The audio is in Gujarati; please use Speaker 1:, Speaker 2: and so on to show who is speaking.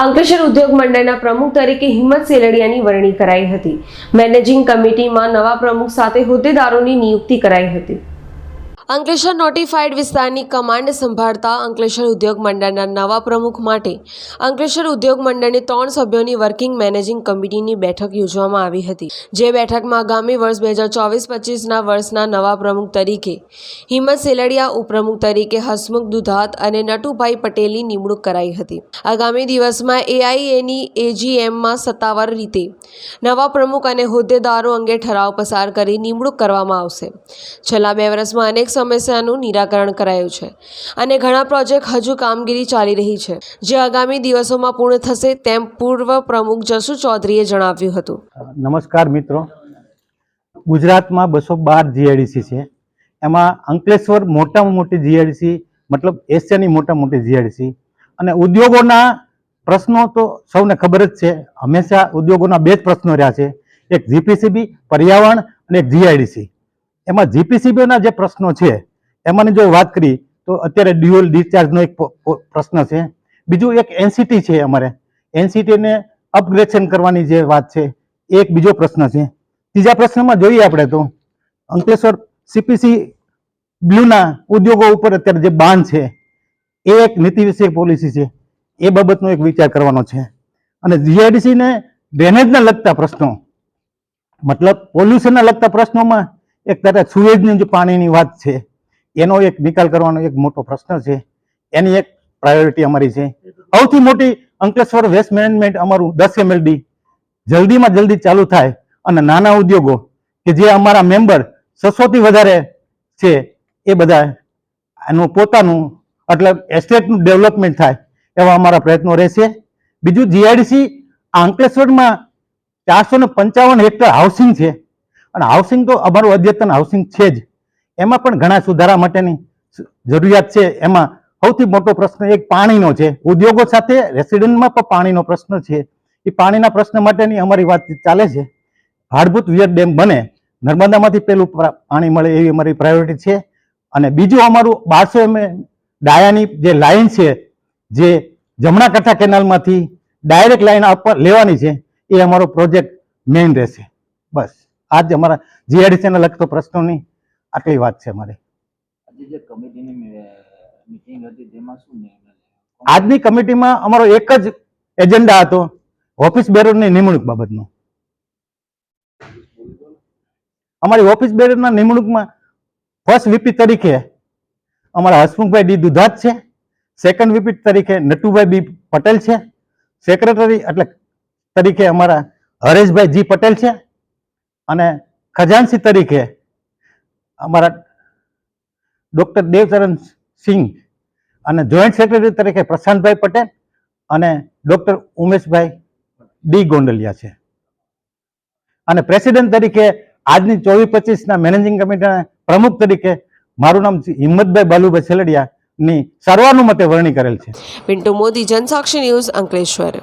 Speaker 1: અંકલેશ્વર ઉદ્યોગ મંડળના પ્રમુખ તરીકે હિંમત સેલડિયાની વરણી કરાઈ હતી. મેનેજિંગ કમિટીમાં નવા પ્રમુખ સાથે હોદ્દેદારોની નિયુક્તિ કરાઈ હતી. અંકલેશ્વર નોટિફાઈડ વિસ્તારની કમાન્ડ સંભાળતા અંકલેશ્વર ઉદ્યોગ મંડળના નવા પ્રમુખ માટે અંકલેશ્વર ઉદ્યોગ મંડળની ત્રણ સભ્યોની વર્કિંગ મેનેજિંગ કમિટીની બેઠક યોજવામાં આવી હતી. જે બેઠકમાં આગામી વર્ષ બે હજાર ચોવીસ પચીસના વર્ષના નવા પ્રમુખ તરીકે હિંમત સેલડિયા ઉપપ્રમુખ તરીકે હસમુખ દુધાત અને નટુભાઈ પટેલની નિમણૂક કરાઈ હતી. આગામી દિવસમાં એઆઈએની એજીએમમાં સત્તાવાર રીતે નવા પ્રમુખ અને હોદ્દેદારો અંગે ઠરાવ પસાર કરી નિમણૂક કરવામાં આવશે. છેલ્લા બે વર્ષમાં અનેક સમસ્યાનું નિરાકરણ કરાયું છે. અને ઘણા પ્રોજેક્ટ હજુ કામગીરી ચાલી રહી છે. જે આગામી દિવસોમાં પૂર્ણ થશે તેમ પૂર્વ પ્રમુખ જસુ ચૌધરીએ જણાવ્યું હતું.
Speaker 2: નમસ્કાર મિત્રો. ગુજરાતમાં બસો બાર જીઆઈડીસી છે. એમાં અંકલેશ્વર મોટામાં મોટી જીઆઈડીસી મતલબ એશિયાની મોટા મોટી જીઆઈડીસી અને ઉદ્યોગોના પ્રશ્નો તો સૌને ખબર જ છે. હંમેશા ઉદ્યોગોના બે જ પ્રશ્નો રહ્યા છે. એક જીપીસીબી પર્યાવરણ અને એક જીઆઈડીસી એમાં જીપીસીબીઓના જે પ્રશ્નો છે, એમાંની જો વાત કરી, તો અત્યારે ડ્યુઅલ ડિસ્ચાર્જનો એક પ્રશ્ન છે. બીજું એક એનસીટી છે અમારે. એનસીટીને અપગ્રેડેશન કરવાની જે વાત છે, એ એક બીજો પ્રશ્ન છે. ત્રીજા પ્રશ્નમાં જોઈએ આપણે તો, અંકલેશ્વર સીપીસી બ્લુના ઉદ્યોગો ઉપર અત્યારે જે બાન છે, એ એક નીતિ વિષયક પોલિસી છે. એ બાબતનો એક વિચાર કરવાનો છે. અને જીઆઈડીસીને ડ્રેનેજને લગતા પ્રશ્નો, મતલબ પોલ્યુશનના લગતા પ્રશ્નોમાં એક ત્યારે સુએજની જે પાણીની વાત છે, એનો એક નિકાલ કરવાનો એક મોટો પ્રશ્ન છે. એની એક પ્રાયોરિટી અમારી છે. સૌથી મોટી અંકલેશ્વર વેસ્ટ મેનેજમેન્ટ અમારું દસ એમએલડી જલ્દીમાં જલ્દી ચાલુ થાય અને નાના ઉદ્યોગો કે જે અમારા મેમ્બર છસોથી વધારે છે, એ બધા એનું પોતાનું એટલે એસ્ટેટનું ડેવલપમેન્ટ થાય એવા અમારા પ્રયત્નો રહેશે. બીજું જીઆઈડીસી અંકલેશ્વરમાં ચારસો ને પંચાવન હેક્ટર હાઉસિંગ છે. અને હાઉસિંગ તો અમારું અદ્યતન હાઉસિંગ છે જ. એમાં પણ ઘણા સુધારા માટેની જરૂરિયાત છે. એમાં સૌથી મોટો પ્રશ્ન એક પાણીનો છે. ઉદ્યોગો સાથે રેસિડેન્ટમાં પણ પાણીનો પ્રશ્ન છે. એ પાણીના પ્રશ્ન માટેની અમારી વાતચીત ચાલે છે. હાડભૂત વિયર ડેમ બને, નર્મદામાંથી પેલું પાણી મળે એવી અમારી પ્રાયોરિટી છે. અને બીજું અમારું બારસો એમ, ડાયાની જે લાઈન છે, જે જમણા કઠા કેનાલમાંથી ડાયરેક્ટ લાઇન આપવા લેવાની છે, એ અમારો પ્રોજેક્ટ મેઇન રહેશે. બસ. આ અમારા અમારા જીઆઈડીસીને લગતો પ્રશ્નોની આટલી વાત છે અમારી
Speaker 3: આજે?
Speaker 2: આજની કમિટીમાં અમારો એક જ એજન્ડા હતો ઓફિસ બેરરની નિમણૂક બાબતનો અમારી ઓફિસ બેરરના નિમણૂકમાં ફર્સ્ટ વીપી તરીકે અમારા હસમુખભાઈ ડી દુધાત છે સેકન્ડ વીપી તરીકે નટુભાઈ બી પટેલ છે સેક્રેટરી એટલે તરીકે અમારા હરેશભાઈ જી પટેલ છે અને ખજાનસી તરીકે અમારા ડોક્ટર દેવચરણ સિંહ અને જોઈન્ટ સેક્રેટરી તરીકે પ્રશાંતભાઈ પટેલ અને ડોક્ટર ઉમેશભાઈ ડી ગોંડલિયા છે. અને પ્રેસિડેન્ટ તરીકે આજની ચોવીસ પચીસના મેનેજિંગ કમિટીના પ્રમુખ તરીકે મારું નામ હિંમતભાઈ બાલુભાઈ સેલડિયા ની સર્વાનુમતે વરણી કરેલ છે.
Speaker 1: પિન્ટુ મોદી, જનસાક્ષી ન્યૂઝ અંકલેશ્વર.